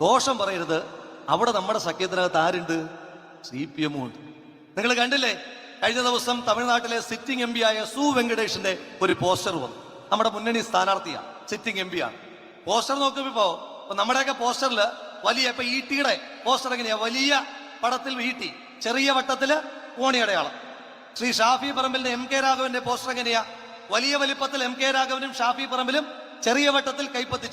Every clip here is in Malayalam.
ദോഷം പറയരുത്. അവിടെ നമ്മുടെ സഖ്യത്തിനകത്ത് ആരുണ്ട്? സി പി എമ്മും ഉണ്ട്. നിങ്ങൾ കണ്ടില്ലേ? കഴിഞ്ഞ ദിവസം തമിഴ്നാട്ടിലെ സിറ്റിംഗ് എം ആയ സു വെങ്കടേഷിന്റെ ഒരു പോസ്റ്റർ വന്നു. നമ്മുടെ മുന്നണി സ്ഥാനാർത്ഥിയാണ് സിറ്റിംഗ് എം ആണ്. പോസ്റ്റർ നോക്കുമ്പോ ഇപ്പോ ഇപ്പൊ നമ്മുടെയൊക്കെ പോസ്റ്ററിൽ വലിയ ഇപ്പൊ ഈ ടിയുടെ പോസ്റ്റർ എങ്ങനെയാ? വലിയ പടത്തിൽ ഈട്ടി ചെറിയ വട്ടത്തിൽ കോണി അടയാളം. ശ്രീ ഷാഫി പറമ്പിലിന്റെ എം കെ രാഘവന്റെ പോസ്റ്റർ എങ്ങനെയാ? വലിയ വലിപ്പത്തിൽ എം കെ രാഘവനും ഷാഫി പറമ്പിലും ചെറിയ വട്ടത്തിൽ കൈപ്പത്തി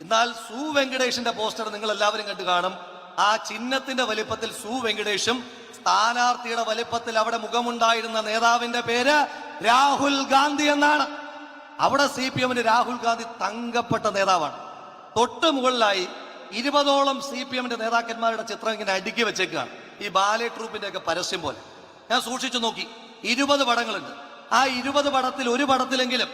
എന്നാൽ സു വെങ്കടേഷിന്റെ പോസ്റ്റർ നിങ്ങൾ എല്ലാവരും കണ്ടു കാണും. ആ ചിഹ്നത്തിന്റെ വലിപ്പത്തിൽ സു വെങ്കടേഷും സ്ഥാനാർത്ഥിയുടെ വലിപ്പത്തിൽ അവിടെ മുഖമുണ്ടായിരുന്ന നേതാവിന്റെ പേര് രാഹുൽ ഗാന്ധി എന്നാണ്. അവിടെ സി പി എമ്മിന് രാഹുൽ ഗാന്ധി തങ്കപ്പെട്ട നേതാവാണ്. തൊട്ട് മുകളിലായി ഇരുപതോളം സി പി എമ്മിന്റെ നേതാക്കന്മാരുടെ ചിത്രം ഇങ്ങനെ അടുക്കി വെച്ചേക്കാണ്. ഈ ബാലെ ട്രൂപ്പിന്റെ ഒക്കെ പരസ്യം പോലെ. ഞാൻ സൂക്ഷിച്ചു നോക്കി. ഇരുപത് പടങ്ങളുണ്ട്. ആ ഇരുപത് പടത്തിൽ ഒരു പടത്തിലെങ്കിലും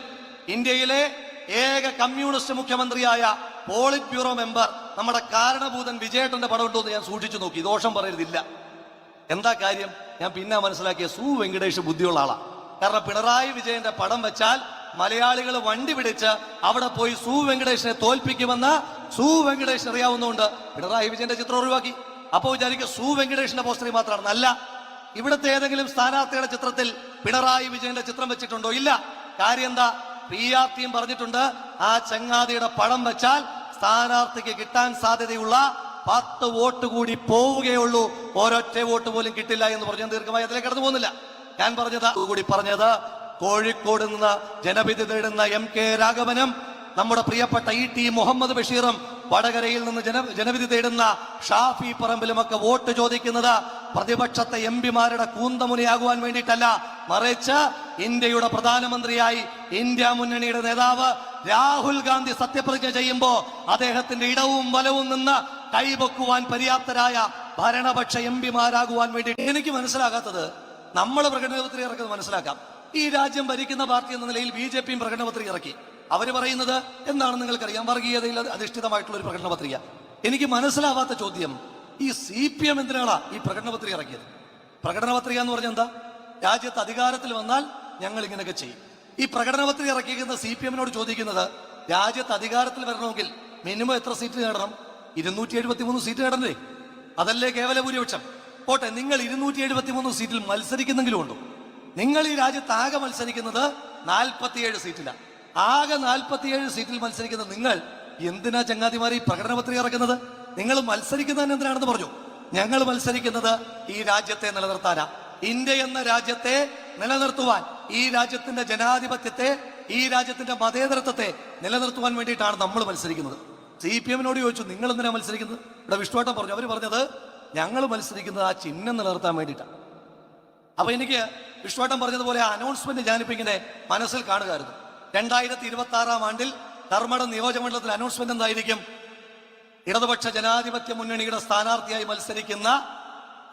ഇന്ത്യയിലെ ഏക കമ്മ്യൂണിസ്റ്റ് മുഖ്യമന്ത്രിയായ പോളിറ്റ് ബ്യൂറോ മെമ്പർ നമ്മുടെ കാരണഭൂതൻ വിജയേട്ടന്റെ പടം ഉണ്ടോ എന്ന് ഞാൻ സൂക്ഷിച്ചു നോക്കി. ദോഷം പറയരുതില്ല. എന്താ കാര്യം? ഞാൻ പിന്നെ മനസ്സിലാക്കിയ സു വെങ്കടേഷ് ബുദ്ധിയുള്ള ആളാണ് കാരണം പിണറായി വിജയന്റെ പടം വെച്ചാൽ മലയാളികൾ വണ്ടി പിടിച്ച് അവിടെ പോയി സു വെങ്കടേഷിനെ തോൽപ്പിക്കുമെന്ന് സു വെങ്കടേഷ് അറിയാവുന്നതുകൊണ്ട് പിണറായി വിജയന്റെ ചിത്രം ഒഴിവാക്കി. അപ്പോൾ വിചാരിക്കും സു വെങ്കടേഷിന്റെ പോസ്റ്ററിൽ മാത്രമാണ് അല്ല ഇവിടുത്തെ ഏതെങ്കിലും സ്ഥാനാർത്ഥിയുടെ ചിത്രത്തിൽ പിണറായി വിജയന്റെ ചിത്രം വെച്ചിട്ടുണ്ടോ? ഇല്ല. കാര്യം എന്താ? പി ആർ ടിയും പറഞ്ഞിട്ടുണ്ട്. ആ ചങ്ങാതിയുടെ പടം വെച്ചാൽ സ്ഥാനാർത്ഥിക്ക് കിട്ടാൻ സാധ്യതയുള്ള പത്ത് വോട്ട് കൂടി പോവുകയുള്ളൂ. ഒരൊറ്റ വോട്ട് പോലും കിട്ടില്ല എന്ന് പറഞ്ഞു ദീർഘമായി അതിലേക്ക് കടന്നു പോകുന്നില്ല. ഞാൻ പറഞ്ഞത് കൂടി പറഞ്ഞത് കോഴിക്കോട് നിന്ന് ജനവിധി നേടുന്ന എം കെ രാഘവനും നമ്മുടെ പ്രിയപ്പെട്ട ഇ ടി മുഹമ്മദ് ബഷീറും വടകരയിൽ നിന്ന് ജന ജനവിധി തേടുന്ന ഷാഫി പറമ്പിലുമൊക്കെ വോട്ട് ചോദിക്കുന്നത് പ്രതിപക്ഷത്തെ എം പിമാരുടെ കൂന്തമുനയാകുവാൻ വേണ്ടിയിട്ടല്ല. മറിച്ച് ഇന്ത്യയുടെ പ്രധാനമന്ത്രിയായി ഇന്ത്യ മുന്നണിയുടെ നേതാവ് രാഹുൽ ഗാന്ധി സത്യപ്രതിജ്ഞ ചെയ്യുമ്പോൾ അദ്ദേഹത്തിന്റെ ഇടവും വലവും നിന്ന് കൈപൊക്കുവാൻ പര്യാപ്തരായ ഭരണപക്ഷ എം പിമാരാകുവാൻ വേണ്ടി എനിക്ക് മനസ്സിലാകാത്തത് നമ്മൾ പ്രകടനപത്രിക ഇറക്കുന്നത് മനസ്സിലാക്കാം. ഈ രാജ്യം ഭരിക്കുന്ന പാർട്ടി എന്ന നിലയിൽ ബി ജെ പിയും പ്രകടനപത്രിക ഇറക്കി. അവർ പറയുന്നത് എന്താണെന്ന് നിങ്ങൾക്കറിയാം. വർഗീയതയിൽ അധിഷ്ഠിതമായിട്ടുള്ള ഒരു പ്രകടന പത്രിക. എനിക്ക് മനസ്സിലാവാത്ത ചോദ്യം ഈ സി പി എം എന്തിനാണ് ഈ പ്രകടന പത്രിക ഇറക്കിയത്? പ്രകടന പത്രിക എന്ന് പറഞ്ഞാൽ എന്താ? രാജ്യത്ത് അധികാരത്തിൽ വന്നാൽ ഞങ്ങൾ ഇങ്ങനെയൊക്കെ ചെയ്യും. ഈ പ്രകടന പത്രിക ഇറക്കിയിരിക്കുന്ന സി പി എമ്മിനോട് ചോദിക്കുന്നത് രാജ്യത്ത് അധികാരത്തിൽ വരണമെങ്കിൽ മിനിമം എത്ര സീറ്റ് നേടണം? ഇരുന്നൂറ്റി എഴുപത്തി മൂന്ന് സീറ്റ് നേടണ്ടേ? അതല്ലേ കേവല ഭൂരിപക്ഷം. പോട്ടെ നിങ്ങൾ ഇരുന്നൂറ്റി എഴുപത്തി മൂന്ന് സീറ്റിൽ മത്സരിക്കുന്നെങ്കിലും ഉണ്ടോ? നിങ്ങൾ ഈ രാജ്യത്ത് ആകെ മത്സരിക്കുന്നത് നാൽപ്പത്തിയേഴ് സീറ്റിലാണ് ആകെ നാൽപ്പത്തിയേഴ് സീറ്റിൽ മത്സരിക്കുന്ന നിങ്ങൾ എന്തിനാ ചങ്ങാതിമാർ ഈ പ്രകടന പത്രിക ഇറക്കുന്നത്? നിങ്ങൾ മത്സരിക്കുന്നതിന് എന്തിനാണെന്ന് പറഞ്ഞു. ഞങ്ങൾ മത്സരിക്കുന്നത് ഈ രാജ്യത്തെ നിലനിർത്താനാ. ഇന്ത്യ എന്ന രാജ്യത്തെ നിലനിർത്തുവാൻ ഈ രാജ്യത്തിന്റെ ജനാധിപത്യത്തെ ഈ രാജ്യത്തിന്റെ മതേതരത്വത്തെ നിലനിർത്തുവാൻ വേണ്ടിയിട്ടാണ് നമ്മൾ മത്സരിക്കുന്നത്. സി പി എമ്മിനോട് ചോദിച്ചു നിങ്ങൾ എന്തിനാ മത്സരിക്കുന്നത്? ഇവിടെ വിഷ്ണുവട്ടം പറഞ്ഞു അവർ പറഞ്ഞത് ഞങ്ങൾ മത്സരിക്കുന്നത് ആ ചിഹ്നം നിലനിർത്താൻ വേണ്ടിയിട്ടാണ് അപ്പൊ എനിക്ക് വിഷ്ണുവട്ടം പറഞ്ഞതുപോലെ ആ അനൗൺസ്മെന്റ് ഞാനിപ്പോ ഇങ്ങനെ മനസ്സിൽ കാണുകയായിരുന്നു. രണ്ടായിരത്തി ഇരുപത്തി ആറാം ആണ്ടിൽ ധർമ്മടം നിയോജകമണ്ഡലത്തിൽ അനൗൺസ്മെന്റ് എന്തായിരിക്കും? ഇടതുപക്ഷ ജനാധിപത്യ മുന്നണിയുടെ സ്ഥാനാർത്ഥിയായി മത്സരിക്കുന്ന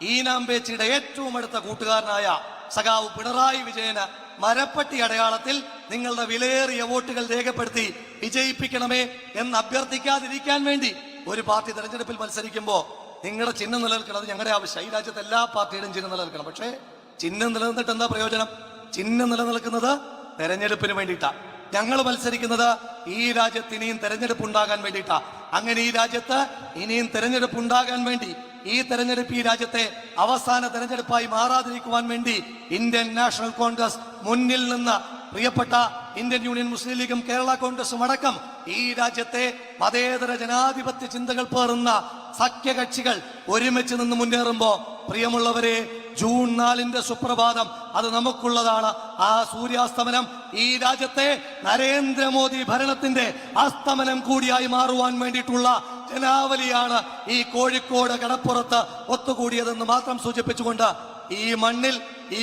ഈനാംബേച്ചിയുടെ ഏറ്റവും അടുത്ത കൂട്ടുകാരനായ സഖാവ് പിണറായി വിജയന് മരപ്പട്ടി അടയാളത്തിൽ നിങ്ങളുടെ വിലയേറിയ വോട്ടുകൾ രേഖപ്പെടുത്തി വിജയിപ്പിക്കണമേ എന്ന് അഭ്യർത്ഥിക്കാതിരിക്കാൻ വേണ്ടി ഒരു പാർട്ടി തെരഞ്ഞെടുപ്പിൽ മത്സരിക്കുമ്പോൾ നിങ്ങളുടെ ചിഹ്നം നിലനിൽക്കണം. ഞങ്ങളുടെ ആവശ്യം. ഈ രാജ്യത്തെ എല്ലാ പാർട്ടിയുടെയും ചിഹ്നം നിലനിൽക്കണം. പക്ഷേ ചിഹ്നം നിലനിന്നിട്ട് എന്താ പ്രയോജനം? ചിഹ്നം നിലനിൽക്കുന്നത് തെരഞ്ഞെടുപ്പിന് വേണ്ടിയിട്ടാ. ഞങ്ങൾ മത്സരിക്കുന്നത് ഈ രാജ്യത്ത് ഇനിയും തെരഞ്ഞെടുപ്പ് ഉണ്ടാകാൻ വേണ്ടിയിട്ടാ. അങ്ങനെ ഈ രാജ്യത്ത് ഇനിയും തെരഞ്ഞെടുപ്പ് ഉണ്ടാകാൻ വേണ്ടി ഈ തെരഞ്ഞെടുപ്പ് ഈ രാജ്യത്തെ അവസാന തെരഞ്ഞെടുപ്പായി മാറാതിരിക്കുവാൻ വേണ്ടി ഇന്ത്യൻ നാഷണൽ കോൺഗ്രസ് മുന്നിൽ നിന്ന് പ്രിയപ്പെട്ട ഇന്ത്യൻ യൂണിയൻ മുസ്ലിം ലീഗും കേരള കോൺഗ്രസും അടക്കം ഈ രാജ്യത്തെ മതേതര ജനാധിപത്യ ചിന്തകൾ പേറുന്ന സഖ്യകക്ഷികൾ ഒരുമിച്ച് നിന്ന് മുന്നേറുമ്പോൾ പ്രിയമുള്ളവരെ ജൂൺ നാലിന്റെ സുപ്രഭാതം അത് നമുക്കുള്ളതാണ്. ആ സൂര്യാസ്തമനം ഈ രാജ്യത്തെ നരേന്ദ്രമോദി ഭരണത്തിന്റെ അസ്തമനം കൂടിയായി മാറുവാൻ വേണ്ടിയിട്ടുള്ള ജനാവലിയാണ് ഈ കോഴിക്കോട് കടപ്പുറത്ത് ഒത്തുകൂടിയതെന്ന് മാത്രം സൂചിപ്പിച്ചുകൊണ്ട് ഈ മണ്ണിൽ ഈ